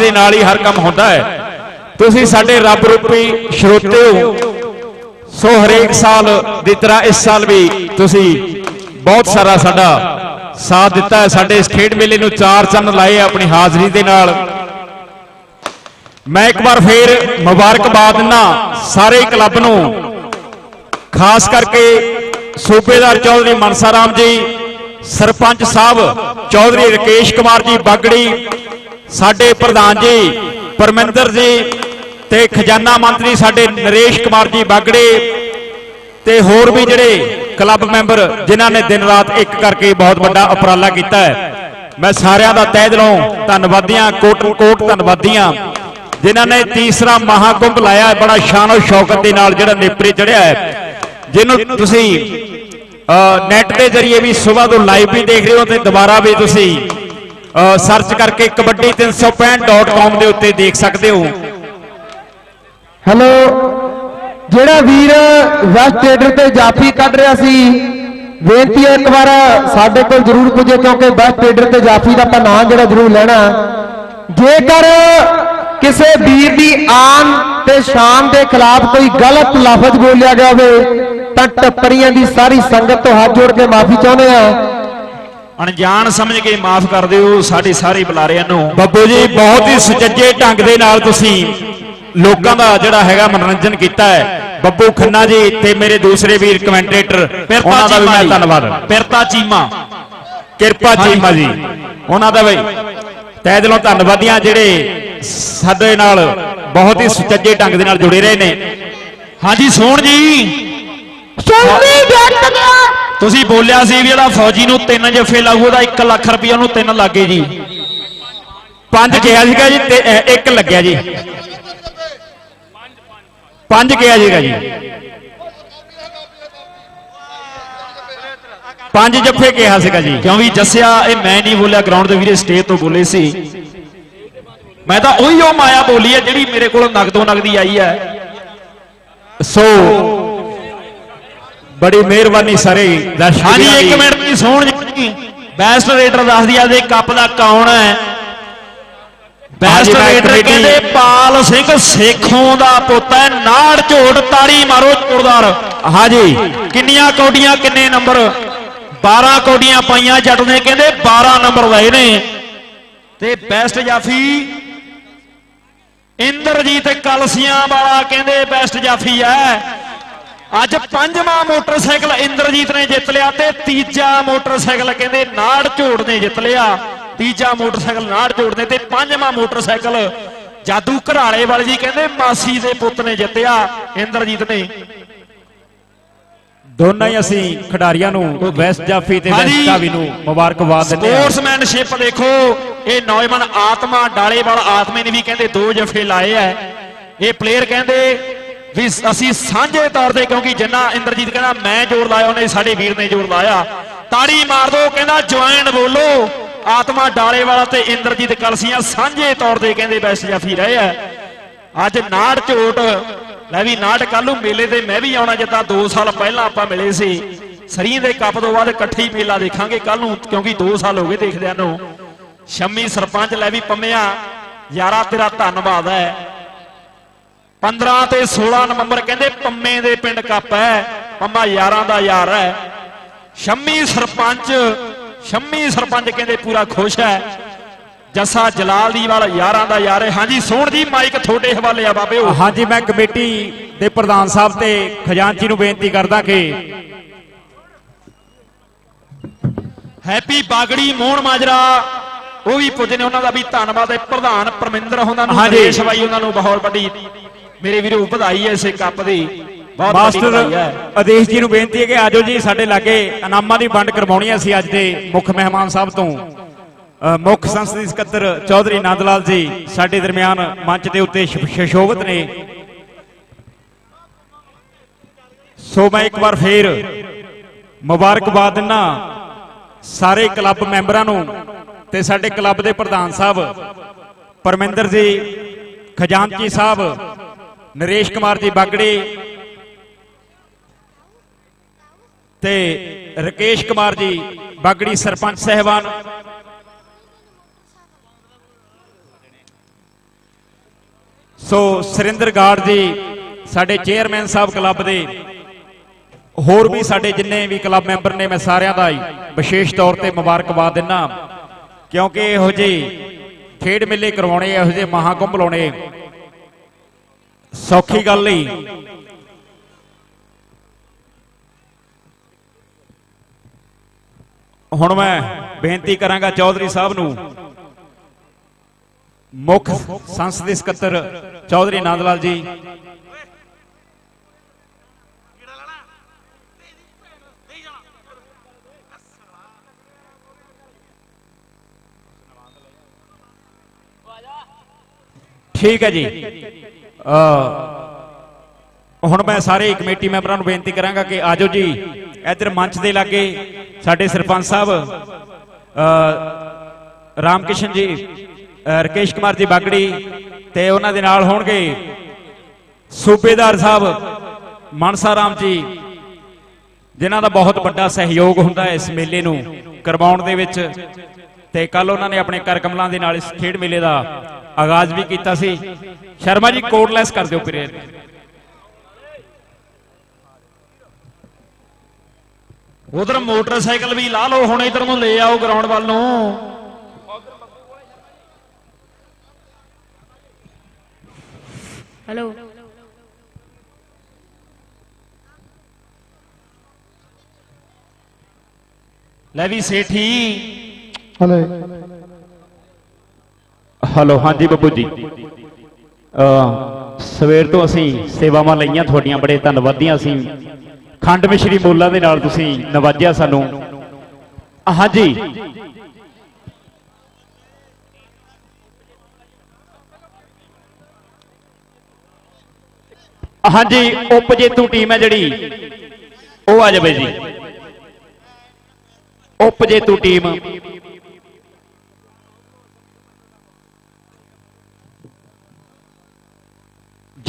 ਦੇ ਨਾਲ ਹੀ ਹਰ ਕੰਮ ਹੁੰਦਾ ਹੈ। ਤੁਸੀਂ ਸਾਡੇ ਰੱਬ ਰੂਪੀ ਸਰੋਤੇ ਹੋ ਸੋ ਹਰੇਕ ਸਾਲ ਦੀ ਤਰ੍ਹਾਂ ਇਸ ਸਾਲ ਵੀ ਤੁਸੀਂ ਬਹੁਤ ਸਾਰਾ ਸਾਡਾ ਸਾਥ ਦਿੱਤਾ ਹੈ। ਸਾਡੇ ਇਸ ਖੇਡ ਮੇਲੇ ਨੂੰ ਚਾਰ ਚੰਨ ਲਾਏ ਆਪਣੀ ਹਾਜ਼ਰੀ ਦੇ ਨਾਲ। ਮੈਂ ਇੱਕ ਵਾਰ ਫੇਰ ਮੁਬਾਰਕਬਾਦ ਦਿੰਦਾ ਸਾਰੇ ਕਲੱਬ ਨੂੰ। ਖਾਸ ਕਰਕੇ ਸੂਬੇਦਾਰ ਚੌਧਰੀ ਮਨਸਾ ਰਾਮ ਜੀ, ਸਰਪੰਚ ਸਾਹਿਬ, ਚੌਧਰੀ ਰਕੇਸ਼ ਕੁਮਾਰ ਜੀ, ਬਾਗੜੀ ਸਾਡੇ ਪ੍ਰਧਾਨ ਜੀ, ਪਰਮਿੰਦਰ ਜੀ ਤੇ ਖਜ਼ਾਨਾ ਮੰਤਰੀ ਸਾਡੇ ਨਰੇਸ਼ ਕੁਮਾਰ ਜੀ ਬਾਗੜੇ ਤੇ ਹੋਰ ਵੀ ਜਿਹੜੇ ਕਲੱਬ ਮੈਂਬਰ ਜਿਨ੍ਹਾਂ ਨੇ ਦਿਨ ਰਾਤ ਇੱਕ ਕਰਕੇ ਬਹੁਤ ਵੱਡਾ ਉਪਰਾਲਾ ਕੀਤਾ ਹੈ। ਮੈਂ ਸਾਰਿਆਂ ਦਾ ਤਹਿ ਦਿਲੋਂ ਧੰਨਵਾਦੀਆਂ, ਕੋਟ ਕੋਟ ਧੰਨਵਾਦੀਆਂ, ਜਿਨ੍ਹਾਂ ਨੇ ਤੀਸਰਾ ਮਹਾਕੁੰਭ ਲਾਇਆ ਬੜਾ ਸ਼ਾਨੋ ਸ਼ੌਕਤ ਦੇ ਨਾਲ ਜਿਹੜਾ ਨੇਪਰੇ ਚੜਿਆ ਹੈ। ਜਿਹਨੂੰ ਤੁਸੀਂ ਨੈਟ ਦੇ ਜ਼ਰੀਏ ਵੀ ਸਵੇਰ ਤੋਂ ਲਾਈਵ ਵੀ ਦੇਖ ਰਹੇ ਹੋ ਤੇ ਦੁਬਾਰਾ ਵੀ ਤੁਸੀਂ ਸਰਚ ਕਰਕੇ ਕਬੱਡੀ365.com ਦੇ ਉੱਤੇ ਦੇਖ ਸਕਦੇ ਹੋ। ਹੈਲੋ ਜਿਹੜਾ ਵੀਰ ਵੈਸਟ ਟੇਡਰ ਤੇ ਜਾਫੀ ਕੱਢ ਰਿਹਾ ਸੀ, ਬੇਨਤੀ ਹੈ ਇੱਕ ਵਾਰ ਸਾਡੇ ਕੋਲ ਜ਼ਰੂਰ ਪੁੱਜੇ, ਕਿਉਂਕਿ ਵੈਸਟ ਟੇਡਰ ਤੇ ਜਾਫੀ ਦਾ ਆਪਾਂ ਨਾਂ ਜਿਹੜਾ ਜ਼ਰੂਰ ਲੈਣਾ। ਜੇਕਰ ਕਿਸੇ ਵੀਰ ਦੀ ਆਨ ਤੇ ਸ਼ਾਨ ਦੇ ਖਿਲਾਫ ਕੋਈ ਗਲਤ ਲਫ਼ਜ਼ ਬੋਲਿਆ ਗਿਆ ਹੋਵੇ, ਤਾਂ ਟੱਪਰੀਆਂ ਦੀ ਸਾਰੀ ਸੰਗਤ ਤੋਂ ਹੱਥ ਜੋੜ ਕੇ ਮਾਫੀ ਚਾਹੁੰਦੇ ਆ ਅਣਜਾਣ ਸਮਝ ਕੇ ਮਾਫ ਕਰ ਦਿਓ ਸਾਡੇ ਸਾਰੇ ਬੁਲਾਰਿਆਂ ਨੂੰ। ਬੱਬੂ ਜੀ ਬਹੁਤ ਹੀ ਸੁਚੱਜੇ ਢੰਗ ਦੇ ਨਾਲ ਤੁਸੀਂ ਲੋਕਾਂ ਦਾ ਜਿਹੜਾ ਹੈਗਾ ਮਨੋਰੰਜਨ ਕੀਤਾ ਹੈ। ਬੱਬੂ ਖੰਨਾ ਜੀ ਤੇ ਮੇਰੇ ਦੂਸਰੇ ਵੀਰ ਕਮੈਂਟੇਟਰ ਉਹਨਾਂ ਦਾ ਵੀ ਮੈਂ ਧੰਨਵਾਦ। ਪਿਰਤਾ ਚੀਮਾ ਕਿਰਪਾ ਚੀਮਾ ਜੀ ਉਹਨਾਂ ਦਾ ਵੀ। ਤਹਿ ਦਿਲੋਂ ਧੰਨਵਾਦੀਆਂ ਜਿਹੜੇ ਸਾਡੇ ਨਾਲ ਬਹੁਤ ਹੀ ਸੁਚੱਜੇ ਢੰਗ ਦੇ ਨਾਲ ਜੁੜੇ ਰਹੇ ਨੇ। ਹਾਂਜੀ ਸੋਹਣ ਜੀ। ਤੁਸੀਂ ਬੋਲਿਆ ਸੀ ਵੀ ਜਿਹੜਾ ਫੌਜੀ ਨੂੰ ਤਿੰਨ ਜੱਫੇ ਲਾਊ ਉਹਦਾ 1 ਲੱਖ ਰੁਪਇਆ ਉਹਨੂੰ ਤਿੰਨ ਲੱਗੇ ਜੀ। ਪੰਜ ਕਿਹਾ ਸੀਗਾ ਜੀ ਤੇ ਅ, ਇੱਕ ਲੱਗਿਆ ਜੀ। ਪੰਜ ਕਿਹਾ ਸੀਗਾ ਜੀ। ਪੰਜ ਜੱਫੇ ਕਿਹਾ ਸੀਗਾ ਜੀ। ਕਿਉਂ ਵੀ ਜੱਸਿਆ ਇਹ ਮੈਂ ਨਹੀਂ ਬੋਲਿਆ ਗਰਾਊਂਡ ਦੇ ਵੀਰੇ ਸਟੇਜ ਤੋਂ ਬੋਲੇ ਸੀ। ਮੈਂ ਤਾਂ ਉਹੀ ਉਹ ਮਾਇਆ ਬੋਲੀ ਹੈ ਜਿਹੜੀ ਮੇਰੇ ਕੋਲ ਨਗਦੋ ਨਗਦੀ ਆਈ ਹੈ। ਸੋ ਬੜੀ ਮਿਹਰਬਾਨੀ ਸਾਰੇ ਦਰਸ਼ਕ ਹਾਂਜੀ ਦੀ। ਮਿੰਟ ਦੀ ਸੋਹਣ ਜੀ। ਬੈਸਟ ਰੇਡਰ ਦੱਸ ਦਿਆ ਦੇ ਕੱਪ ਦਾ ਕੌਣ ਹੈ? ਬੈਸਟ ਹਾਂਜੀ, ਕਮੇਟੀ- ਕਹਿੰਦੇ ਪਾਲ ਸਿੰਘ ਸੇਖੋਂ ਦਾ ਪੁੱਤ ਹੈ। ਨਾੜ ਝੋੜ ਤਾੜੀ ਮਾਰੋ ਜ਼ੋਰਦਾਰ। ਹਾਂਜੀ। ਕਿੰਨੀਆਂ ਕੌਡੀਆਂ ਕਿੰਨੇ ਨੰਬਰ? 12 ਕੌਡੀਆਂ ਪਾਈਆਂ ਜੱਟ ਨੇ ਕਹਿੰਦੇ 12 ਨੰਬਰ ਲਏ ਨੇ। ਤੇ ਬੈਸਟ ਜਾਫੀ ਇੰਦਰਜੀਤ ਕਲਸੀਆਂ ਵਾਲਾ ਕਹਿੰਦੇ ਬੈਸਟ ਜਾਫੀ ਹੈ। ਅੱਜ ਪੰਜਵਾਂ ਮੋਟਰਸਾਈਕਲ ਇੰਦਰਜੀਤ ਨੇ ਜਿੱਤ ਲਿਆ ਤੇ ਤੀਜਾ ਮੋਟਰਸਾਈਕਲ ਕਹਿੰਦੇ ਨਾੜ ਝੋੜ ਨੇ ਜਿੱਤ ਲਿਆ। ਤੀਜਾ ਮੋਟਰਸਾਈਕਲ ਨਾੜ ਝੋੜ ਨੇ ਤੇ ਪੰਜਵਾਂ ਮੋਟਰਸਾਈਕਲ ਜਾਦੂ ਘਰਾਲੇ ਵਾਲੇ ਜੀ ਕਹਿੰਦੇ ਮਾਸੀ ਦੇ ਪੁੱਤ ਨੇ ਜਿੱਤਿਆ ਇੰਦਰਜੀਤ ਨੇ। ਦੋਨਾਂ ਹੀ ਅਸੀਂ ਖਿਡਾਰੀਆਂ ਨੂੰ ਵੈਸਟ ਜਾਫੀ ਤੇ। ਵੈਸਟ ਕਾਵੀ ਨੂੰ ਮੁਬਾਰਕਬਾਦ ਦਿੰਦੇ ਹਾਂ। ਸਪੋਰਟਸਮੈਨਸ਼ਿਪ ਦੇਖੋ ਇਹ ਨੌਜਵਾਨ ਆਤਮਾ ਡਾਲੇਵਾਲ ਆਤਮੇ ਨੇ ਵੀ ਕਹਿੰਦੇ ਦੋ ਜਫੇ ਲਾਏ ਐ ਇਹ ਪਲੇਅਰ ਕਹਿੰਦੇ ਵੀ ਅਸੀਂ ਸਾਂਝੇ ਤੌਰ ਤੇ ਕਿਉਂਕਿ ਜਿੰਨਾ ਇੰਦਰਜੀਤ ਕਹਿੰਦਾ, ਮੈਂ ਜ਼ੋਰ ਲਾਇਆ, ਉਹਨੇ ਸਾਡੇ ਵੀਰ ਨੇ ਜ਼ੋਰ ਲਾਇਆ। ਤਾੜੀ ਮਾਰ ਦੋ ਕਹਿੰਦਾ ਜੁਆਇਨ ਬੋਲੋ। ਆਤਮਾ ਡਾਲੇਵਾਲਾ ਤੇ ਇੰਦਰਜੀਤ ਕਲਸੀਆਂ ਸਾਂਝੇ ਤੌਰ ਤੇ ਕਹਿੰਦੇ ਬੈਸਟ ਜਾਫੀ ਰਹੇ ਐ ਅੱਜ ਨਾੜ ਝੋਟ ਲੈ ਵੀ ਨਾੜ ਕੱਲ ਨੂੰ ਮੇਲੇ ਤੇ ਮੈਂ ਵੀ ਆਉਣਾ, ਜਿੱਦਾਂ 2 ਸਾਲ ਪਹਿਲਾਂ ਆਪਾਂ ਮਿਲੇ ਸੀ। ਸਰੀ ਦੇ ਕੱਪ ਤੋਂ ਬਾਅਦ ਇਕੱਠੇ ਹੀ ਮੇਲਾ ਦੇਖਾਂਗੇ ਕੱਲ ਨੂੰ, ਕਿਉਂਕਿ 2 ਸਾਲ ਹੋ ਗਏ ਦੇਖਦਿਆਂ ਨੂੰ। ਸ਼ੰਮੀ ਸਰਪੰਚ ਲੈ ਵੀ ਪੰਮਿਆ। ਯਾਰਾ ਤੇਰਾ ਧੰਨਵਾਦ ਹੈ। 15 ਤੇ 16 ਨਵੰਬਰ ਕਹਿੰਦੇ ਪੰਮੇ ਦੇ ਪਿੰਡ ਕੱਪ ਹੈ ਪੰਮਾ ਯਾਰਾਂ ਦਾ ਯਾਰ ਹੈ। ਸ਼ੰਮੀ ਸਰਪੰਚ ਸ਼ੰਮੀ ਸਰਪੰਚ ਕਹਿੰਦੇ ਪੂਰਾ ਖੁਸ਼ ਹੈ। ਜੱਸਾ ਜਲਾਲ ਦੀ ਵਾਲਾ ਯਾਰਾਂ ਦਾ ਯਾਰ ਹੈ। ਹਾਂਜੀ ਸੋਹਣ ਜੀ ਮਾਈਕ ਤੁਹਾਡੇ ਹਵਾਲੇ ਆ ਬਾਬਿਓ ਹਾਂਜੀ ਮੈਂ ਕਮੇਟੀ ਦੇ ਪ੍ਰਧਾਨ ਸਾਹਿਬ ਤੇ ਖਜ਼ਾਨਚੀ ਨੂੰ ਬੇਨਤੀ ਕਰਦਾ ਕਿ ਹੈਪੀ ਬਾਗੜੀ ਮੋਹਨ ਮਾਜਰਾ ਉਹ ਵੀ ਪੁੱਜੇ ਨੇ ਉਹਨਾਂ ਦਾ ਵੀ ਧੰਨਵਾਦ ਹੈ। ਪ੍ਰਧਾਨ ਪਰਮਿੰਦਰ ਉਹਨਾਂ ਨੂੰ। ਨਰੇਸ਼ ਬਾਈ ਉਹਨਾਂ ਨੂੰ ਬਹੁਤ ਵੱਡੀ ਮੇਰੇ ਵੀਰੋ ਵਧਾਈ ਹੈ ਇਸੇ ਕੱਪ ਦੀ। ਬਹੁਤ ਮਾਸਟਰ ਆਦੇਸ਼ ਜੀ ਨੂੰ ਬੇਨਤੀ ਹੈ ਕਿ ਆਜੋ ਜੀ ਸਾਡੇ ਲਾਗੇ ਇਨਾਮਾਂ ਦੀ ਵੰਡ ਕਰਵਾਉਣੀ ਹੈ ਅਸੀਂ ਅੱਜ ਦੇ ਮੁੱਖ ਮਹਿਮਾਨ ਸਾਹਿਬ ਤੋਂ। ਮੁੱਖ ਸੰਸਦੀ ਸਕੱਤਰ ਚੌਧਰੀ ਨੰਦ ਲਾਲ ਜੀ ਸਾਡੇ ਦਰਮਿਆਨ ਮੰਚ ਦੇ ਉੱਤੇ ਸ਼- ਸ਼ਸ਼ੋਭਤ ਨੇ। ਸੋ ਮੈਂ ਇੱਕ ਵਾਰ ਫੇਰ ਮੁਬਾਰਕਬਾਦ ਦਿੰਨਾ ਸਾਰੇ ਕਲੱਬ ਮੈਂਬਰਾਂ ਨੂੰ ਤੇ ਸਾਡੇ ਕਲੱਬ ਦੇ ਪ੍ਰਧਾਨ ਸਾਹਿਬ ਪਰਮਿੰਦਰ ਜੀ ਖਜ਼ਾਨਚੀ ਸਾਹਿਬ ਨਰੇਸ਼ ਕੁਮਾਰ ਜੀ ਬਾਗੜੀ ਤੇ ਰਕੇਸ਼ ਕੁਮਾਰ ਜੀ ਬਾਗੜੀ ਸਰਪੰਚ ਸਹਿਬਾਨ। ਸੋ ਸੁਰਿੰਦਰ ਗਾੜ ਜੀ ਸਾਡੇ ਚੇਅਰਮੈਨ ਸਾਹਿਬ ਕਲੱਬ ਦੇ, ਹੋਰ ਵੀ ਸਾਡੇ ਜਿੰਨੇ ਵੀ ਕਲੱਬ ਮੈਂਬਰ ਨੇ, ਮੈਂ ਸਾਰਿਆਂ ਦਾ ਹੀ ਵਿਸ਼ੇਸ਼ ਤੌਰ ਤੇ ਮੁਬਾਰਕਬਾਦ ਦਿੰਨਾ ਕਿਉਂਕਿ ਇਹੋ ਜਿਹੇ ਖੇਡ ਮੇਲੇ ਕਰਵਾਉਣੇ, ਇਹੋ ਜਿਹੇ ਮਹਾਕੁੰਭ ਲਾਉਣੇ ਸੌਖੀ ਗੱਲ ਨਹੀਂ। ਹੁਣ ਮੈਂ ਬੇਨਤੀ ਕਰਾਂਗਾ ਚੌਧਰੀ ਸਾਹਿਬ ਨੂੰ। ਮੁੱਖ ਸੰਸਦੀ ਸਕੱਤਰ ਚੌਧਰੀ ਨੰਦ ਲਾਲ ਜੀ। ਠੀਕ ਹੈ ਜੀ। ਹੁਣ ਮੈਂ ਸਾਰੇ ਕਮੇਟੀ ਮੈਂਬਰਾਂ ਨੂੰ ਬੇਨਤੀ ਕਰਾਂਗਾ ਕਿ ਆਜੋ ਜੀ ਇੱਧਰ ਮੰਚ ਦੇ ਲਾਗੇ ਸਾਡੇ ਸਰਪੰਚ ਸਾਹਿਬ ਅ ਰਾਮਕਿਸ਼ਨ ਜੀ ਅ, ਰਕੇਸ਼ ਕੁਮਾਰ ਜੀ ਬਾਗੜੀ ਤੇ ਉਹਨਾਂ ਦੇ ਨਾਲ ਹੋਣਗੇ ਸੂਬੇਦਾਰ ਸਾਹਿਬ ਮਨਸਾ ਰਾਮ ਜੀ ਜਿਨ੍ਹਾਂ ਦਾ ਬਹੁਤ ਵੱਡਾ ਸਹਿਯੋਗ ਹੁੰਦਾ ਹੈ ਇਸ ਮੇਲੇ ਨੂੰ ਕਰਵਾਉਣ ਦੇ ਵਿੱਚ। ਤੇ ਕੱਲ ਉਹਨਾਂ ਨੇ ਆਪਣੇ ਕਰ ਕਮਲਾਂ ਦੇ ਨਾਲ ਇਸ ਖੇਡ ਮੇਲੇ ਦਾ ਆਗਾਜ਼ ਵੀ ਕੀਤਾ ਸੀ। ਸ਼ਰਮਾ ਜੀ ਕੋਡਲੈਸ ਕਰ ਦਿਓ ਪੀਰੀਅਡ ਉਧਰ ਮੋਟਰਸਾਈਕਲ ਵੀ ਲਾ ਲਓ ਹੁਣ ਇਧਰ ਨੂੰ ਲੈ ਆਓ ਗਰਾਊਂਡ ਵੱਲ ਨੂੰ। हेलो ਲੈ ਵੀ ਸੇਠੀ। ਹਲੇ। ਹਲੋ ਹਾਂਜੀ ਬੱਬੂ ਜੀ। ਸਵੇਰ ਤੋਂ ਅਸੀਂ ਸੇਵਾਵਾਂ ਲਈਆਂ ਤੁਹਾਡੀਆਂ, ਬੜੇ ਧੰਨਵਾਦੀਆਂ ਅਸੀਂ। ਖੰਡ ਮਿਸ਼ਰੀ ਬੋਲਾਂ ਦੇ ਨਾਲ ਤੁਸੀਂ ਨਵਾਜਿਆ ਸਾਨੂੰ। ਹਾਂਜੀ। ਹਾਂਜੀ, ਉਪਜੇਤੂ ਟੀਮ ਹੈ ਜਿਹੜੀ। ਉਹ ਆ ਜਾਵੇ ਜੀ। ਉਪਜੇਤੂ ਟੀਮ।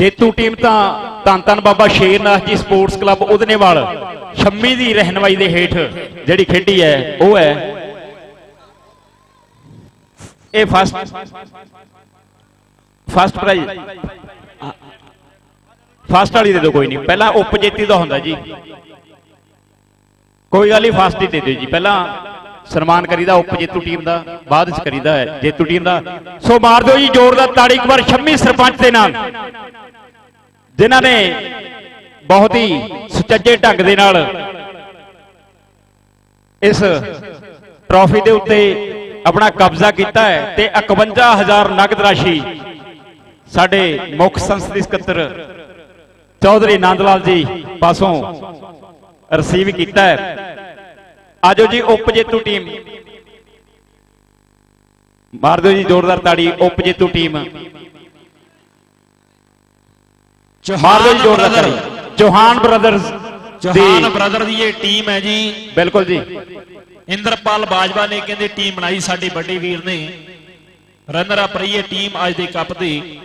ਜੇਤੂ ਟੀਮ ਤਾਂ ਧੰਨ ਧੰਨ ਬਾਬਾ ਸ਼ੇਰਨਾਥ ਜੀ ਸਪੋਰਟਸ ਕਲੱਬ ਉਦਨੇਵਾਲ ਸ਼ੰਮੀ ਦੀ ਰਹਿਨਵਾਈ ਦੇ ਹੇਠ ਜਿਹੜੀ ਖੇਡੀ ਹੈ, ਉਹ ਹੈ ਇਹ ਫਸਟ ਫਸਟ ਪ੍ਰਾਈਜ਼ ਫਸਟ ਵਾਲੀ ਦੇ ਦਿਓ ਕੋਈ ਨਹੀਂ, ਪਹਿਲਾਂ ਉਪਜੇਤੀ ਦਾ ਹੁੰਦਾ ਜੀ। ਕੋਈ ਗੱਲ ਨਹੀਂ ਫਸਟ ਹੀ ਦੇ ਦਿਓ ਜੀ, ਪਹਿਲਾਂ ਸਨਮਾਨ ਕਰੀਦਾ ਉਪ ਜੇਤੂ ਟੀਮ ਦਾ, ਬਾਅਦ ਵਿੱਚ ਕਰੀਦਾ ਹੈ ਜੇਤੂ ਟੀਮ ਦਾ। ਸੋ ਮਾਰ ਦਿਓ ਜੀ ਜ਼ੋਰਦਾਰ ਤਾੜੀ ਇੱਕ ਵਾਰ ਸ਼ੰਮੀ ਸਰਪੰਚ ਦੇ ਨਾਲ। ਜਿਨ੍ਹਾਂ ਨੇ ਬਹੁਤ ਹੀ ਸੁਚੱਜੇ ਢੰਗ ਦੇ ਨਾਲ ਇਸ ਟਰਾਫੀ ਦੇ ਉੱਤੇ ਆਪਣਾ ਕਬਜ਼ਾ ਕੀਤਾ ਹੈ ਤੇ 51000 ਨਗਦ ਰਾਸ਼ੀ ਸਾਡੇ ਮੁੱਖ ਸੰਸਦੀ ਸਕੱਤਰ ਚੌਧਰੀ ਨੰਦ ਲਾਲ ਜੀ ਪਾਸੋਂ ਰਿਸੀਵ ਕੀਤਾ ਹੈ। ਆਜੋ ਜੀ ਉਪ ਜੇਤੂ ਟੀਮ। ਮਾਰ ਦਿਓ ਜੀ ਜ਼ੋਰਦਾਰ ਤਾੜੀ ਉਪ ਜੇਤੂ ਟੀਮ। ਮਾਰ ਦਿਓ ਜੀ ਜ਼ੋਰਦਾਰ ਤਾੜੀ। ਚੌਹਾਨ ਬ੍ਰਦਰਜ਼ ਜਹਾਨ ਬ੍ਰਦਰ ਦੀ ਇਹ ਟੀਮ ਹੈ ਜੀ। ਬਿਲਕੁਲ ਜੀ। ਇੰਦਰਪਾਲ ਬਾਜਵਾ ਨੇ ਕਹਿੰਦੇ ਟੀਮ ਬਣਾਈ ਸਾਡੇ ਵੱਡੇ ਵੀਰ ਨੇ। ਰਨਰ ਅਪ ਰਹੀ ਹੈ ਟੀਮ ਅੱਜ ਦੇ ਕੱਪ ਦੀ।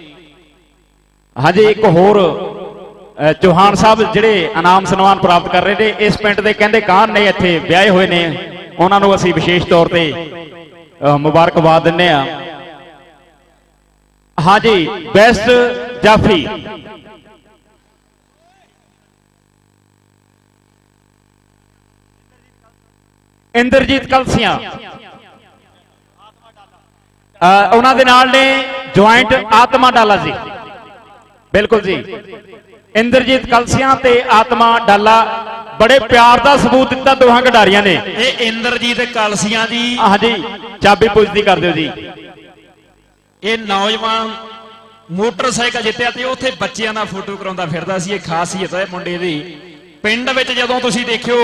ਹਾਂਜੀ ਇੱਕ ਹੋਰ ਚੌਹਾਨ ਸਾਹਿਬ ਜਿਹੜੇ ਇਨਾਮ ਸਨਮਾਨ ਪ੍ਰਾਪਤ ਕਰ ਰਹੇ ਨੇ, ਇਸ ਪਿੰਡ ਦੇ ਕਹਿੰਦੇ ਕਾਨ ਨੇ ਇੱਥੇ ਵਿਆਹੇ ਹੋਏ ਨੇ, ਉਹਨਾਂ ਨੂੰ ਅਸੀਂ ਵਿਸ਼ੇਸ਼ ਤੌਰ ਤੇ ਮੁਬਾਰਕਬਾਦ ਦਿੰਨੇ ਆ ਹਾਂਜੀ ਬੈਸਟ ਜਾਫੀ। ਇੰਦਰਜੀਤ ਕਲਸੀਆਂ। ਉਹਨਾਂ ਦੇ ਨਾਲ ਨੇ ਜੁਆਇੰਟ ਆਤਮਾ ਡਾਲਾ ਜੀ। ਬਿਲਕੁਲ ਜੀ। ਇੰਦਰਜੀਤ ਕਲਸੀਆਂ ਤੇ ਆਤਮਾ ਡਾਲਾ ਬੜੇ ਪਿਆਰ ਦਾ ਸਬੂਤ ਦਿੱਤਾ ਦੋਹਾਂ ਖਿਡਾਰੀਆਂ ਨੇ। ਇਹ ਇੰਦਰਜੀਤ ਕਲਸੀਆਂ ਜੀ ਹਾਂਜੀ ਚਾਬੀ ਪੁੱਜਦੀ ਕਰ ਦਿਓ ਜੀ। ਇਹ ਨੌਜਵਾਨ ਮੋਟਰਸਾਈਕਲ ਜਿੱਤਿਆ ਤੇ ਉੱਥੇ ਬੱਚਿਆਂ ਨਾਲ ਫੋਟੋ ਕਰਾਉਂਦਾ ਫਿਰਦਾ ਸੀ ਇਹ ਖਾਸੀਅਤ ਹੈ ਮੁੰਡੇ ਦੀ। ਪਿੰਡ ਵਿੱਚ ਜਦੋਂ ਤੁਸੀਂ ਦੇਖਿਓ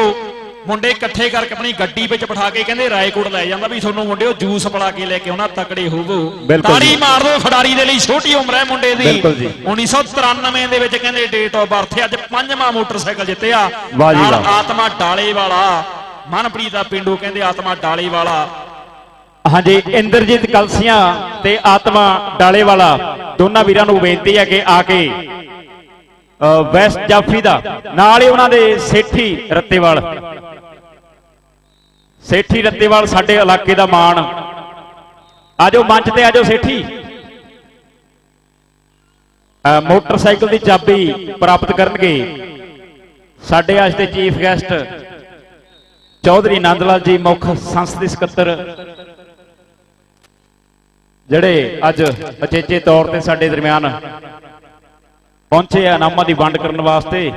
ਮੁੰਡੇ ਇਕੱਠੇ ਕਰਕੇ ਆਪਣੀ ਗੱਡੀ ਵਿੱਚ ਬਿਠਾ ਕੇ ਕਹਿੰਦੇ ਰਾਏਕੋਟ ਲੈ ਜਾਂਦਾ ਵੀ ਤੁਹਾਨੂੰ ਮੁੰਡਿਓ ਜੂਸ ਪਿਲਾ ਕੇ ਲੈ ਕੇ ਆਉਣਾ ਤਕੜੇ ਹੋਵੋ ਤਾੜੀ। ਮਾਰ ਦਿਓ ਖਿਡਾਰੀ ਦੇ ਲਈ ਛੋਟੀ ਉਮਰ ਹੈ ਮੁੰਡੇ ਦੀ ਬਿਲਕੁਲ ਜੀ। 1993 ਦੇ ਵਿੱਚ ਕਹਿੰਦੇ ਡੇਟ ਆਫ ਬਰਥ ਅੱਜ ਪੰਜਵਾਂ ਮੋਟਰਸਾਈਕਲ ਜਿੱਤਿਆ ਵਾਹ ਜੀ ਨਾਲ ਵਾਹ। ਆਤਮਾ ਡਾਲੇ ਵਾਲਾ ਮਨਪ੍ਰੀਤ ਦਾ ਪਿੰਡੂ ਕਹਿੰਦੇ ਆਤਮਾ ਡਾਲੇ ਵਾਲਾ ਹਾਂਜੀ ਇੰਦਰਜੀਤ ਕਲਸੀਆਂ ਤੇ ਆਤਮਾ ਡਾਲੇ ਵਾਲਾ ਦੋਨਾਂ ਵੀਰਾਂ ਨੂੰ ਬੇਨਤੀ ਹੈ ਕਿ ਆ ਕੇ ਵੈਸਟ ਜਾਫੀ ਦਾ ਨਾਲ ਹੀ ਉਹਨਾਂ ਦੇ ਸੇਠੀ ਰੱਤੇਵਾਲ ਸੇਠੀ ਰੱਤੇਵਾਲ ਸਾਡੇ ਇਲਾਕੇ ਦਾ ਮਾਣ। ਆਜੋ ਮੰਚ ਤੇ ਆਜੋ ਸੇਠੀ। ਮੋਟਰਸਾਈਕਲ ਦੀ ਚਾਬੀ ਪ੍ਰਾਪਤ ਕਰਨਗੇ। ਸਾਡੇ ਅੱਜ ਦੇ ਚੀਫ ਗੈਸਟ ਚੌਧਰੀ ਨੰਦ ਲਾਲ ਜੀ, ਮੁੱਖ ਸੰਸਦੀ ਸਕੱਤਰ। ਜਿਹੜੇ ਅੱਜ ਅਚੇਚੇ ਤੌਰ ਤੇ ਸਾਡੇ ਦਰਮਿਆਨ ਪਹੁੰਚੇ ਆ ਇਨਾਮਾਂ ਦੀ ਵੰਡ ਕਰਨ ਵਾਸਤੇ।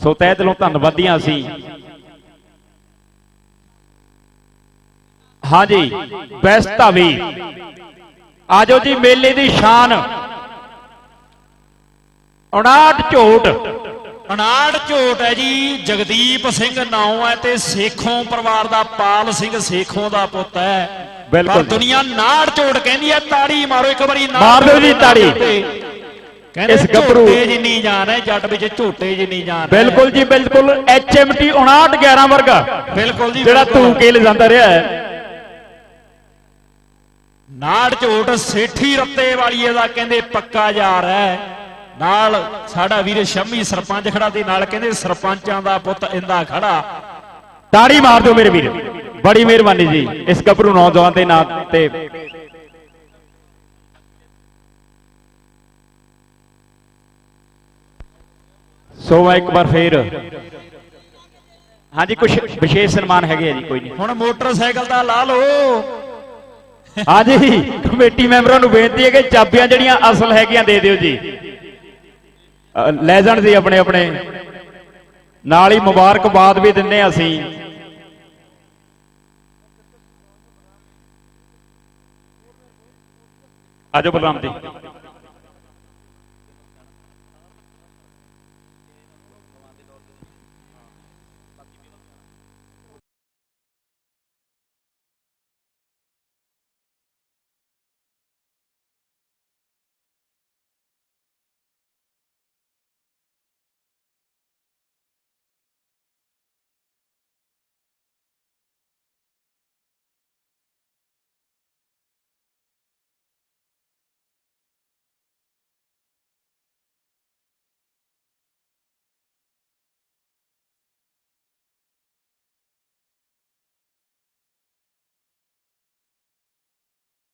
ਸੋ ਤਹਿ ਦਿਲੋਂ ਧੰਨਵਾਦੀਆਂ ਅਸੀਂ। ਹਾਂਜੀ ਬੈਸਟ ਧਾਵੀ ਆਜੋ ਜੀ ਮੇਲੇ ਦੀ ਸ਼ਾਨ। 59 ਝੋਟ। ਅਨਾੜ ਝੋਟ ਹੈ ਜੀ ਜਗਦੀਪ ਸਿੰਘ ਨਾਉ ਹੈ ਤੇ ਸੇਖੋਂ ਪਰਿਵਾਰ ਦਾ ਪਾਲ ਸਿੰਘ ਸੇਖੋਂ ਦਾ ਪੁੱਤ ਹੈ। ਬਿਲਕੁਲ। ਦੁਨੀਆ ਨਾੜ ਝੋਟ ਕਹਿੰਦੀ ਹੈ ਤਾੜੀ ਮਾਰੋ ਇੱਕ ਵਾਰੀ ਮਾਰ ਦਿਓ ਜੀ ਤਾੜੀ। ਕਹਿੰਦੇ ਇਸ ਗੱਭਰੂ- ਝੋਟੇ ਜਿੰਨੀ ਜਾਨ ਹੈ ਜੱਟ ਵਿੱਚ ਝੋਟੇ ਜਿੰਨੀ ਜਾਨ ਬਿਲਕੁਲ ਜੀ ਬਿਲਕੁਲ। HMT 59 11 ਵਰਗਾ। ਬਿਲਕੁਲ ਜੀ ਜਿਹੜਾ ਬਿਲਕੁਲ। ਧੂ ਕੇ ਲਿਜਾਂਦਾ ਰਿਹਾ ਹੈ। ਨਾੜ ਝੋਟ ਸੇਠੀ ਰੱਤੇ ਵਾਲੀਏ ਦਾ ਕਹਿੰਦੇ ਪੱਕਾ ਯਾਰ ਹੈ। ਨਾਲ ਸਾਡਾ ਵੀਰ ਸ਼ੰਮੀ ਸਰਪੰਚ ਖੜਾ ਤੇ ਨਾਲ ਕਹਿੰਦੇ ਸਰਪੰਚਾਂ ਦਾ ਪੁੱਤ ਇੰਦਾ ਖੜਾ। ਤਾੜੀ ਮਾਰ ਦਿਓ ਮੇਰੇ ਵੀਰ। ਬੜੀ ਮਿਹਰਬਾਨੀ ਜੀ। ਇਸ ਗੱਭਰੂ ਨੌਜਵਾਨ ਦੇ ਨਾਂ ਤੇ। ਸੋ ਮੈਂ ਇੱਕ ਵਾਰ ਫੇਰ ਹਾਂਜੀ ਕੁਝ ਵਿਸ਼ੇਸ਼ ਸਨਮਾਨ ਹੈਗੇ ਆ ਜੀ, ਕੋਈ ਨਹੀਂ। ਹੁਣ ਮੋਟਰਸਾਈਕਲ ਦਾ ਲਾ ਲਓ। ਹਾਂਜੀ ਕਮੇਟੀ ਮੈਂਬਰਾਂ ਨੂੰ ਬੇਨਤੀ ਹੈ ਕਿ ਚਾਬੀਆਂ ਜਿਹੜੀਆਂ ਅਸਲ ਹੈਗੀਆਂ ਦੇ ਦਿਓ ਜੀ। ਲੈ ਜਾਣ ਸੀ ਆਪਣੇ ਆਪਣੇ। ਨਾਲ ਹੀ ਮੁਬਾਰਕਬਾਦ ਵੀ ਦਿੰਨੇ ਹਾਂ ਅਸੀਂ। ਆਜੋ ਬਲਰਾਮ ਜੀ।